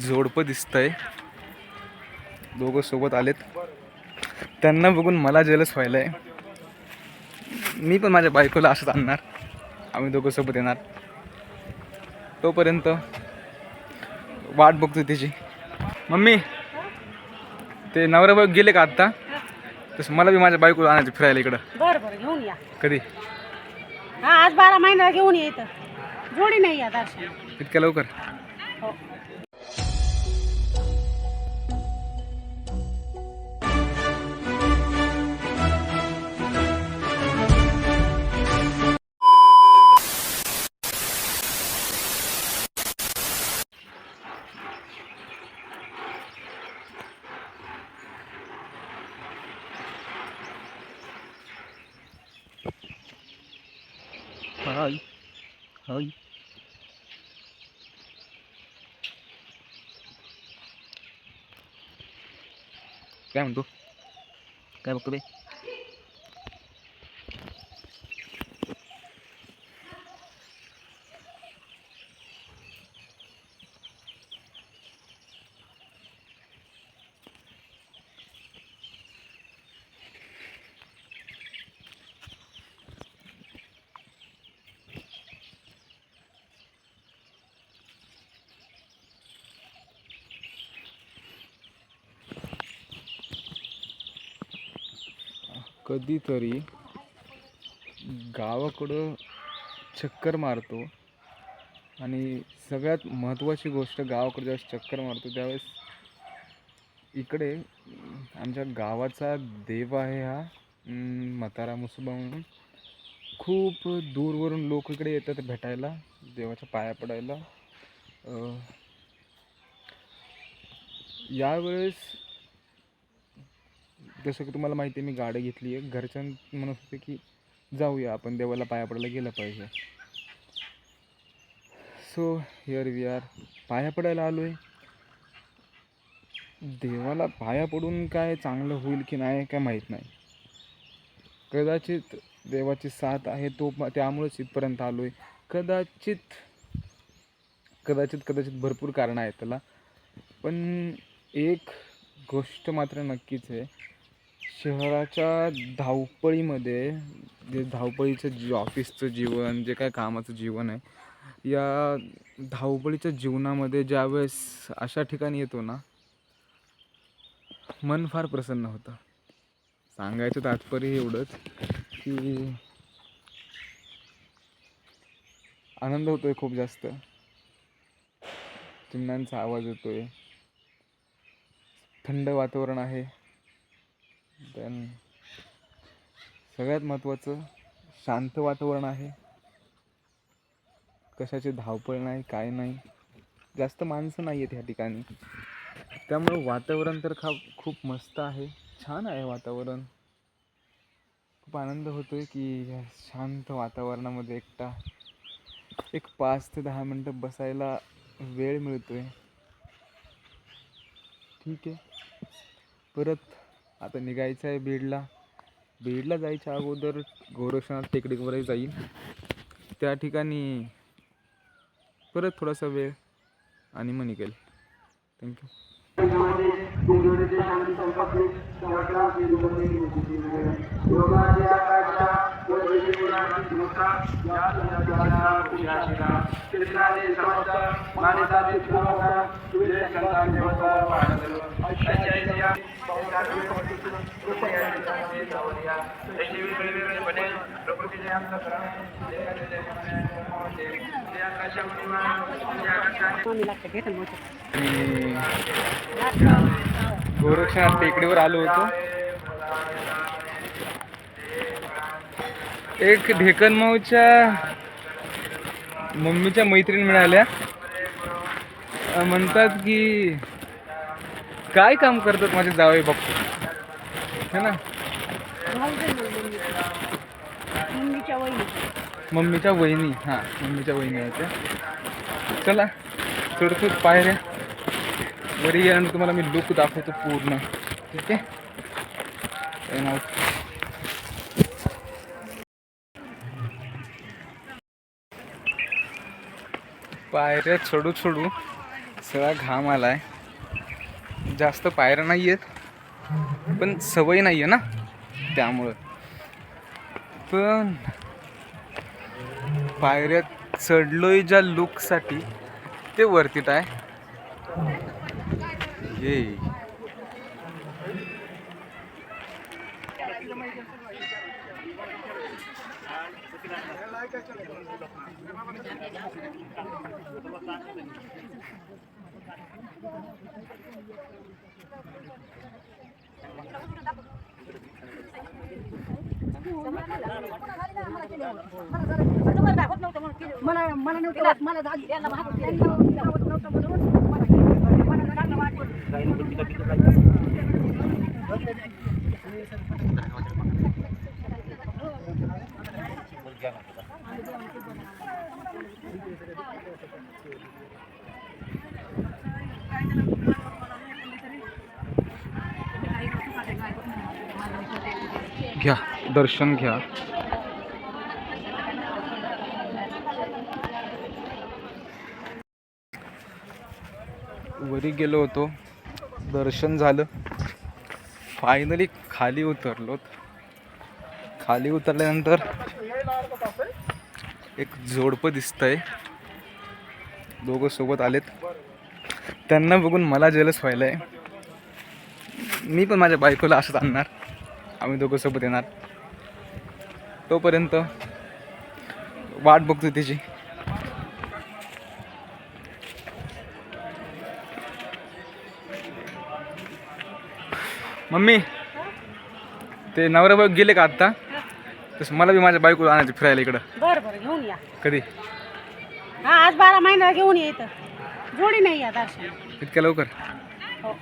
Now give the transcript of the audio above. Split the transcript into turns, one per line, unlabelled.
जोडपं दिसतंय. दोघं सोबत आलेत. त्यांना बघून मला जेलस व्हायला आहे मी पण माझ्या बायकोला असंच आणणार. आम्ही दोघं सोबत येणार. तोपर्यंत वाट बघतो त्याची मम्मी ते नवरा बायको गेले का आत्ता? तसं मला बी माझ्या बायकोला आणायचं फिरायला इकडं.
बरं बरं घेऊन या.
कधी?
हा आज बारा महिन्याला घेऊन या इथं. जोडी नाही या
इतक्या लवकर?
हो.
हाय हाय काय म्हणतो काय बघतो बे कधीतरी गावाकडं चक्कर मारतो आणि सगळ्यात महत्त्वाची गोष्ट गावाकडे ज्यावेळेस चक्कर मारतो त्यावेळेस इकडे आमच्या गावाचा देव आहे हा मतारा म्हातारा म्हणून. खूप दूरवरून लोक इकडे येतात भेटायला देवाच्या पाया पडायला. यावेळेस जसं की तुम्हाला माहिती आहे मी गाडी घेतली आहे. घरच्यां म्हणत होते की जाऊया आपण देवाला पाया पडायला गेलं पाहिजे. सो हिअर वी आर पाया पडायला आलो आहे देवाला पाया पडून काय चांगलं होईल की नाही काय माहीत नाही. कदाचित देवाची साथ आहे तो त्यामुळेच इथपर्यंत आलो आहे कदाचित कदाचित कदाचित भरपूर कारणं आहेत त्याला. पण एक गोष्ट मात्र नक्कीच आहे. शहराच्या धावपळीमध्ये जे धावपळीचं जी ऑफिसचं जीवन जे काय कामाचं जीवन आहे या धावपळीच्या जीवनामध्ये ज्यावेळेस अशा ठिकाणी येतो ना मन फार प्रसन्न होतं. सांगायचं तात्पर्य एवढंच की आनंद होतोय खूप जास्त. चिमण्यांचा आवाज येतोय. थंड वातावरण आहे. देन सगळ्यात महत्त्वाचं शांत वातावरण आहे. कशाची धावपळ नाही काय नाही. जास्त माणसं नाही आहेत ह्या ठिकाणी. त्यामुळं वातावरण तर खा खूप मस्त आहे. छान आहे वातावरण. खूप आनंद होतो आहे की ह्या शांत वातावरणामध्ये एकटा एक पाच ते दहा मिनटं बसायला वेळ मिळतो आहे ठीक आहे. परत आता निघायचं आहे बीडला. बीडला जायच्या अगोदर गोरक्षनाथ टेकडीवर जाईल त्या ठिकाणी परत थोडासा वेळ आणि मग निघेल. थँक्यू गोरक्षनाथ टेकडीवर आलो होतो. एक ढेकनमाऊच्या मम्मीच्या मैत्रीण मिळाल्या. म्हणतात की काय काम करतात माझे जावई बाप्पू है ना
भाऊ दे ना मम्मीचं. मम्मीच्या वहिनी.
मम्मीच्या वहिनी हां मम्मीच्या वहिनी आहेत त्या. चला चढतो पायऱ्या वरी गेल्यानंतर तुम्हाला मी लुक दाखवतो पूर्ण. ठीक आहे? And पायऱ्या चढू चढू सगळा घाम आलाय. जास्त पायऱ्या नाही आहेत पण सवय नाही आहे ना? त्यामुळं. पण पायऱ्यात चढलोय ज्या लुकसाठी ते वर्तीत आहे ये.
मला
घ्या दर्शन घ्या वरी गेलो होतो. दर्शन झालं. फायनली खाली उतरलो. खाली उतरल्यानंतर एक जोडपं दिसतंय. दोघं सोबत आलेत. त्यांना बघून मला जेलस आहे मी पण माझ्या बायकोला असंच आणणार. आम्ही दोघं सोबत येणार. तोपर्यंत वाट बघतो त्याची मम्मी ते नवरा बायको गेले का आत्ता? तसं मला बी माझ्या बायकोला आणायचं फिरायला इकडं.
बरं बरं घेऊन या.
कधी?
हा आज बारा महिन्याला घेऊन ये इथं. जोडी नाही या दर्शन.
इतक्या लवकर?
हो.